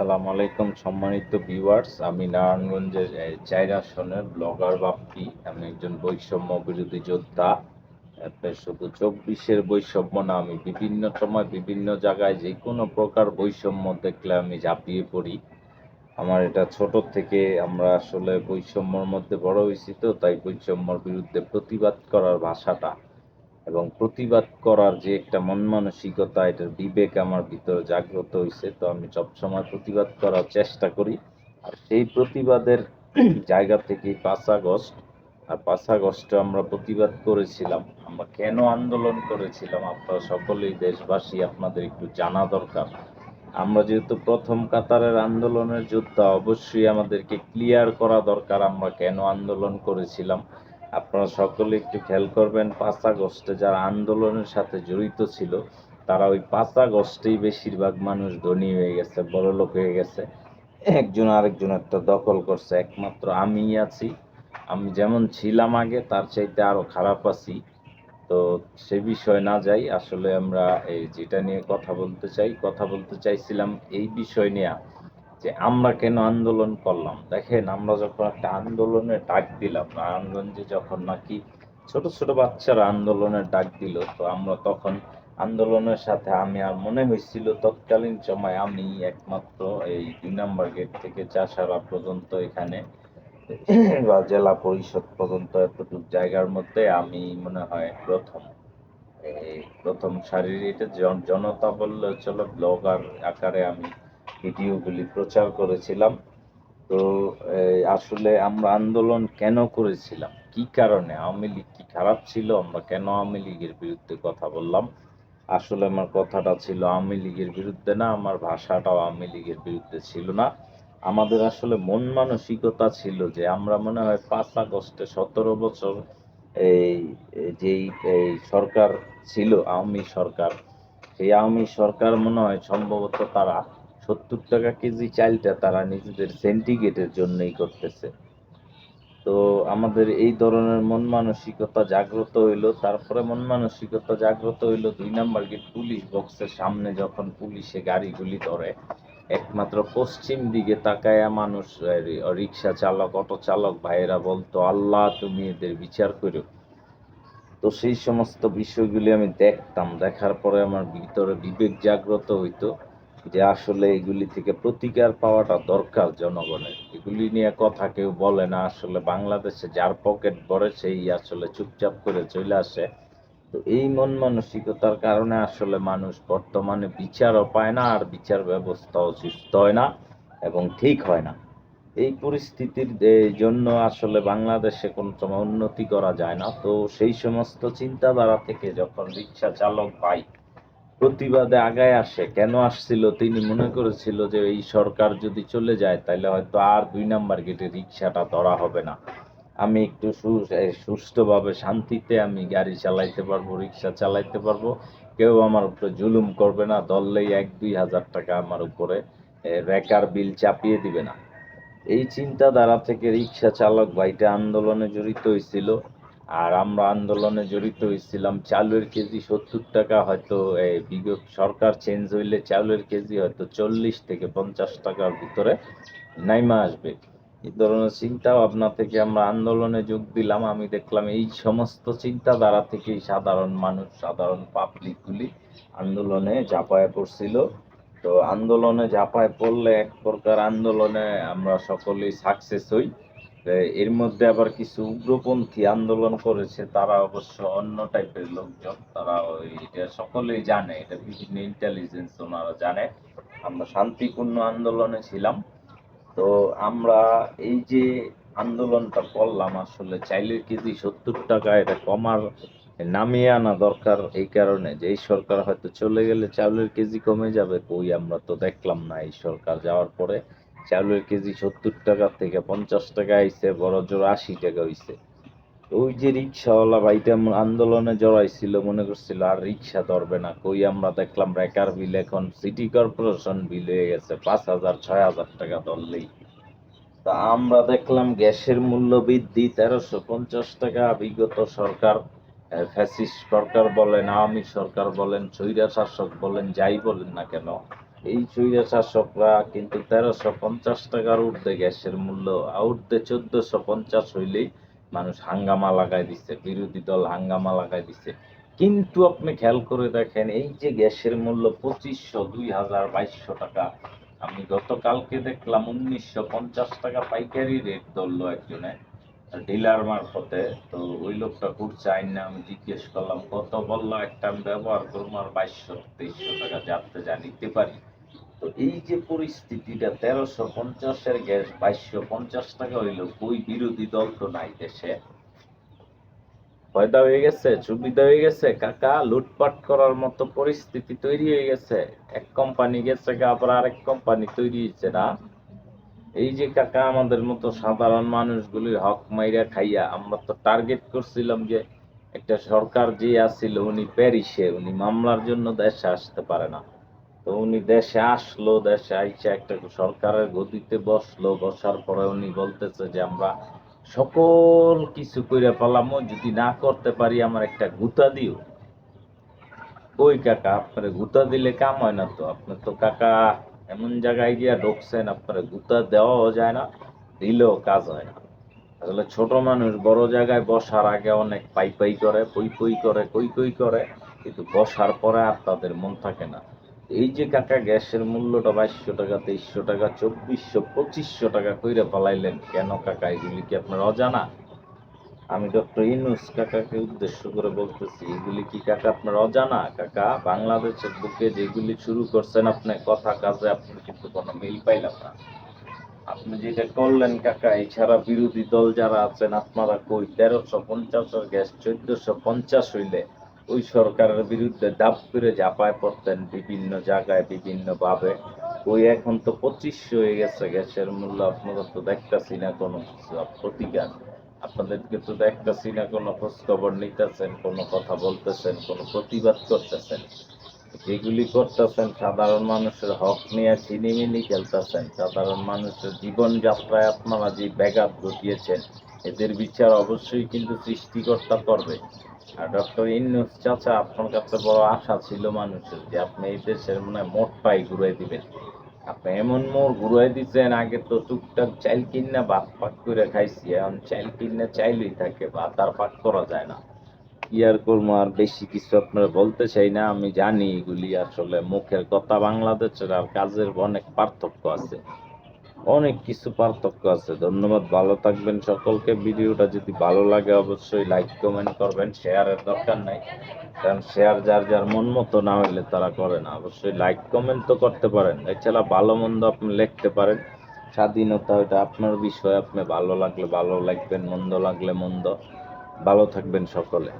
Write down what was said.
আসসালামু আলাইকুম, সম্মানিত ভিউয়ার্স আমি নারায়ণগঞ্জের আসনের ব্লগার বাপ্পি। আমি একজন বৈষম্য বিরোধী যোদ্ধা। শুধু চব্বিশের বৈষম্য না, আমি বিভিন্ন সময় বিভিন্ন জায়গায় যে কোনো প্রকার বৈষম্য দেখলে আমি ঝাঁপিয়ে পড়ি। আমার এটা ছোট থেকে আমরা আসলে বৈষম্যর মধ্যে বড় হয়েছি তো, তাই বৈষম্যর বিরুদ্ধে প্রতিবাদ করার ভাষাটা এবং প্রতিবাদ করার যে একটা মন মানসিকতা, এটার বিবেক আমার ভিতরে জাগ্রত হয়েছে তো আমি সবসময় প্রতিবাদ করার চেষ্টা করি। আর সেই প্রতিবাদের জায়গা থেকে পাঁচ আগস্ট। আর পাঁচ আগস্টে আমরা প্রতিবাদ করেছিলাম। আমরা কেন আন্দোলন করেছিলাম আপনারা সকলেই দেশবাসী, আপনাদের একটু জানা দরকার। আমরা যেহেতু প্রথম কাতারের আন্দোলনের যোদ্ধা, অবশ্যই আমাদেরকে ক্লিয়ার করা দরকার আমরা কেন আন্দোলন করেছিলাম। আপনারা সকলে একটু খেয়াল করবেন, পাঁচ আগস্টে যারা আন্দোলনের সাথে জড়িত ছিল, তারা ওই পাঁচ আগস্টেই বেশিরভাগ মানুষ ধনী হয়ে গেছে, বড় লোক হয়ে গেছে। একজন আরেকজন একটা দখল করছে, একমাত্র আমিই আছি। আমি যেমন ছিলাম আগে, তার চাইতে আরও খারাপ আছি। তো সে বিষয় না যাই, আসলে আমরা এই যেটা নিয়ে কথা বলতে চাই, কথা বলতে চাইছিলাম এই বিষয় নিয়ে। যে আমরা কেন আন্দোলন করলাম? দেখেন, আমরা যখন একটা আন্দোলনের ডাক দিলাম নারায়ণগঞ্জে যখন নাকি ছোট ছোট বাচ্চারা আন্দোলনের ডাক দিল, তো আমরা তখন আন্দোলনের সাথে আমি আর মনে হয়েছিল, তৎকালীন সময় আমি একমাত্র এই দুই নাম্বার গেট থেকে চাষারা পর্যন্ত এখানে, বা জেলা পরিষদ পর্যন্ত এতটুকু জায়গার মধ্যে আমি মনে হয় প্রথম। প্রথম জন- জনতা বললে চলো, ব্লগার আকারে আমি ভিডিওগুলি প্রচার করেছিলাম। তো আসলে আমরা আন্দোলন কেন করেছিলাম? কি কারণে? আওয়ামী লীগ কি খারাপ ছিল? আমরা কেন আওয়ামী লীগের বিরুদ্ধে কথা বললাম? আসলে আমার কথাটা ছিল আওয়ামী লীগের বিরুদ্ধে না, আমার ভাষাটাও আওয়ামী লীগের বিরুদ্ধে ছিল না। আমাদের আসলে মন মানসিকতা ছিল যে আমরা মনে হয় পাঁচ আগস্টে সতেরো বছর এই, যেই, এই সরকার ছিল, আওয়ামী সরকার, সেই আওয়ামী সরকার মনে হয় সম্ভবত তারা সত্তর টাকা কেজি চালটা তারা নিজেদের সেন্টিগ্রেটের জন্যই করতেছে। তো আমাদের এই ধরনের মন মানসিকতা জাগ্রত হইল, তারপরে মন মানসিকতা জাগ্রত হইল দুই নাম্বার গেট পুলিশ বক্সের সামনে যখন পুলিশে গাড়িগুলি ধরে, একমাত্র পশ্চিম দিকে তাকায়া মানুষ রিক্সা চালক, অটো চালক ভাইয়েরা বলতো, আল্লাহ, তুমি এদের বিচার করো। তো সেই সমস্ত বিষয়গুলি আমি দেখতাম। দেখার পরে আমার ভিতরে বিবেক জাগ্রত হইতো। যে আসলে এগুলি থেকে প্রতিকার পাওয়াটা দরকার জনগণের। এগুলি নিয়ে কথা কেউ বলে না, আসলে বাংলাদেশে যার পকেট ভরে সেই আসলে চুপচাপ করে চলে আসে। তো এই মন মানসিকতার কারণে আসলে মানুষ বর্তমানে বিচারও পায় না আর বিচার ব্যবস্থাও সুস্থ হয় না এবং ঠিক হয় না। এই পরিস্থিতির জন্য আসলে বাংলাদেশে কোনো সময় উন্নতি করা যায় না। তো সেই সমস্ত চিন্তাধারা থেকে যখন রিক্সা চালক ভাই প্রতিবাদে আগায় আসে। কেন আসছিল? তিনি মনে করেছিল যে এই সরকার যদি চলে যায় তাহলে হয়তো আর দুই নাম্বার গেটে রিক্সাটা ধরা হবে না। আমি একটু সু- এ, শান্তিতে আমি গাড়ি চালাইতে পারব রিক্সা চালাইতে পারব। কেউ আমার উপরে জুলুম করবে না ধরলেই এক দুই হাজার টাকা আমার উপরে রেকার বিল চাপিয়ে দিবে না। এই চিন্তাধারা থেকে রিক্সা চালক ভাইটা আন্দোলনে জড়িত হয়েছিল আর আমরা আন্দোলনে জড়িত হয়েছিলাম, চালের কেজি সত্তর টাকা হয়তো এই বিগত সরকার চেঞ্জ হইলে চালের কেজি হয়তো চল্লিশ থেকে পঞ্চাশ টাকার ভিতরে নাইমা আসবে। এই ধরনের চিন্তা ভাবনা থেকে আমরা আন্দোলনে যোগ দিলাম। আমি দেখলাম এই সমস্ত চিন্তাধারা থেকেই সাধারণ মানুষ, সাধারণ পাবলিকগুলি আন্দোলনে ঝাঁপায় পড়ছিল। তো আন্দোলনে ঝাঁপায় পড়লে এক প্রকার আন্দোলনে আমরা সকলেই সাকসেস হই। এর মধ্যে আবার কিছু উগ্রপন্থী আন্দোলন করেছে, তারা অবশ্য অন্য টাইপের লোকজন, তারা এটা সকলেই জানে, এটা বিভিন্ন ইন্টেলিজেন্স ওনারা জানে। আমরা শান্তিপূর্ণ আন্দোলনে ছিলাম। তো আমরা এই যে আন্দোলনটা করলাম, আসলে চাইলের কেজি সত্তর টাকা এটা কমার, নামিয়ে আনা দরকার এই কারণে যে, এই সরকার হয়তো চলে গেলে চাউলের কেজি কমে যাবে, কই আমরা তো দেখলাম না এই সরকার যাওয়ার পরে। চাউলের কেজি সত্তর টাকা থেকে পঞ্চাশ টাকা আইছে, বড় জোর আশি টাকা হইছে। ওই যে রিক্সাওয়ালা ভাইটা আন্দোলনে জড়াইছিল, মনে করছিল, আর রিক্সা ধরবে না। কই আমরা দেখলাম রেকার বিল এখন সিটি কর্পোরেশন বিল হয়ে গেছে, পাঁচ হাজার, ছয় হাজার টাকা ধরলেই। তা আমরা দেখলাম গ্যাসের মূল্য বৃদ্ধি, তেরোশো পঞ্চাশ টাকা। বিগত সরকার ফ্যাসিস্ট সরকার বলেন, আওয়ামী সরকার বলেন স্বৈরা শাসক বলেন, যাই বলেন না কেন এই চৈরা শাসকরা কিন্তু তেরোশো পঞ্চাশ টাকার ঊর্ধ্বে গ্যাসের মূল্য ঊর্ধ্বে চোদ্দশো পঞ্চাশ হইলেই মানুষ হাঙ্গামা লাগাই দিচ্ছে বিরোধী দল হাঙ্গামা লাগাই দিচ্ছে কিন্তু আপনি খেয়াল করে দেখেন, এই যে গ্যাসের মূল্য পঁচিশশো দুই হাজার বাইশশো টাকা। আমি গতকালকে দেখলাম উনিশশো পঞ্চাশ টাকা পাইকারি রেট ধরলো একজনে, ডিলার মারফতে। তো ওই লোকটা ঘুরছে, আইন না আমি জিজ্ঞেস করলাম, কত বলল? একটা আমি ব্যবহার করব আর বাইশশো, তেইশশো টাকা যাতে যা নিতে পারি। তো এই যে পরিস্থিতিটা তেরোশো পঞ্চাশের গ্যাস বাইশশো পঞ্চাশ টাকা হইল, কই বিরোধী দল তো নাই দেশে? ফয়দা হয়ে গেছে, সুবিধা হয়ে গেছে, কাকা, লুটপাট করার মতো পরিস্থিতি তৈরি হয়ে গেছে। এক কোম্পানি গেছে আবার আরেক কোম্পানি তৈরি হয়েছে না? এই যে কাকা, আমাদের মতো সাধারণ মানুষগুলি হক মাইরা খাইয়া আমরা তো টার্গেট করছিলাম যে একটা সরকার যে আসছিল উনি প্যারিসে, উনি মামলার জন্য দেশে আসতে পারে না। তো উনি দেশে আসলো, দেশে আইসা একটা সরকারের গদিতে বসল, বসার পরে উনি বলতেছে যে আমরা সকল কিছু কইরা পালামো যদি না করতে পারি আমার একটা গুতা দিও। ওই কাকা, আপনার গুতা দিলে কাম হয় না তো? আপনি তো কাকা এমন জায়গায় গিয়া ঢুকছেন, আপনার গুতা দেওয়াও যায় না, দিলেও কাজ হয় না। আসলে ছোট মানুষ বড় জায়গায় বসার আগে অনেক পাই পাই করে, পই পই করে, কই কই করে, কিন্তু বসার পরে আর তাদের মন থাকে না। এই যে কাকা গ্যাসের মূল্যটা বাইশশো টাকা, তেইশশো টাকা, চব্বিশশো, পঁচিশশো টাকা কইরে পালাইলেন, কেন কাকা? এগুলি কি আপনার অজানা? আমি ডক্টর ইনুস কাকাকে উদ্দেশ্য করে বলতেছি, এগুলি কি কাকা আপনার অজানা? কাকা, বাংলাদেশের বুকে যেগুলি শুরু করছেন আপনি, কথা কাজে আপনি কিন্তু কোনো মিল পাইলাম না। আপনি যেটা করলেন কাকা, এছাড়া বিরোধী দল যারা আছেন, আপনারা কই? তেরোশো পঞ্চাশের গ্যাস, চোদ্দশো পঞ্চাশ হইলে ওই সরকারের বিরুদ্ধে দাপ করে ঝাঁপায় পড়তেন বিভিন্ন জায়গায় বিভিন্ন ভাবে ওই এখন তো পঁচিশ হয়ে গেছে, গ্যাসের মূল্য আপনারা তো দেখতেছি না কোনো প্রতিকার। আপনাদেরকে তো দেখতেছি না, কোনো খোঁজ খবর নিতেছেন, কোনো কথা বলতেছেন, কোনো প্রতিবাদ করতেছেন। যেগুলি করতেছেন, সাধারণ মানুষের হক নিয়ে ছিনিমিনি খেলতেছেন, সাধারণ মানুষের জীবনযাত্রায় আপনারা যে ব্যাঘাত ঘটিয়েছেন, এদের বিচার অবশ্যই কিন্তু সৃষ্টিকর্তা করবে। ডক্টর ইন্নুস চাচা, আপনার কাছে বড় আশা ছিল মানুষের যে আপনি এই দেশের মনে হয় মোটটাই ঘুরাই দিবেন। আপনি এমন মোড় ঘুরাই দিচ্ছেন আগে তো টুকটাক চাইল কিনা ভাত পাক করে খাইছি, এখন চাইল কিনে চাইলেই থাকে ভাত আর পাক করা যায় না। কি আর করব, আর বেশি কিছু আপনারা বলতে চাই না, আমি জানি এগুলি আসলে মুখের কথা, বাংলাদেশের আর কাজের অনেক পার্থক্য আছে। অনেক কিছু পার্থক্য আছে। ধন্যবাদ, ভালো থাকবেন সকলকে। ভিডিওটা যদি ভালো লাগে অবশ্যই লাইক কমেন্ট করবেন। শেয়ারের দরকার নাই, কারণ শেয়ার যার যার মন মতো না হইলে তারা করে না। অবশ্যই লাইক কমেন্ট তো করতে পারেন। এছাড়া ভালো মন্দ আপনি লিখতে পারেন। স্বাধীনতা ওটা আপনার বিষয়, আপনি ভালো লাগলে ভালো লাগবেন মন্দ লাগলে মন্দ। ভালো থাকবেন সকলে।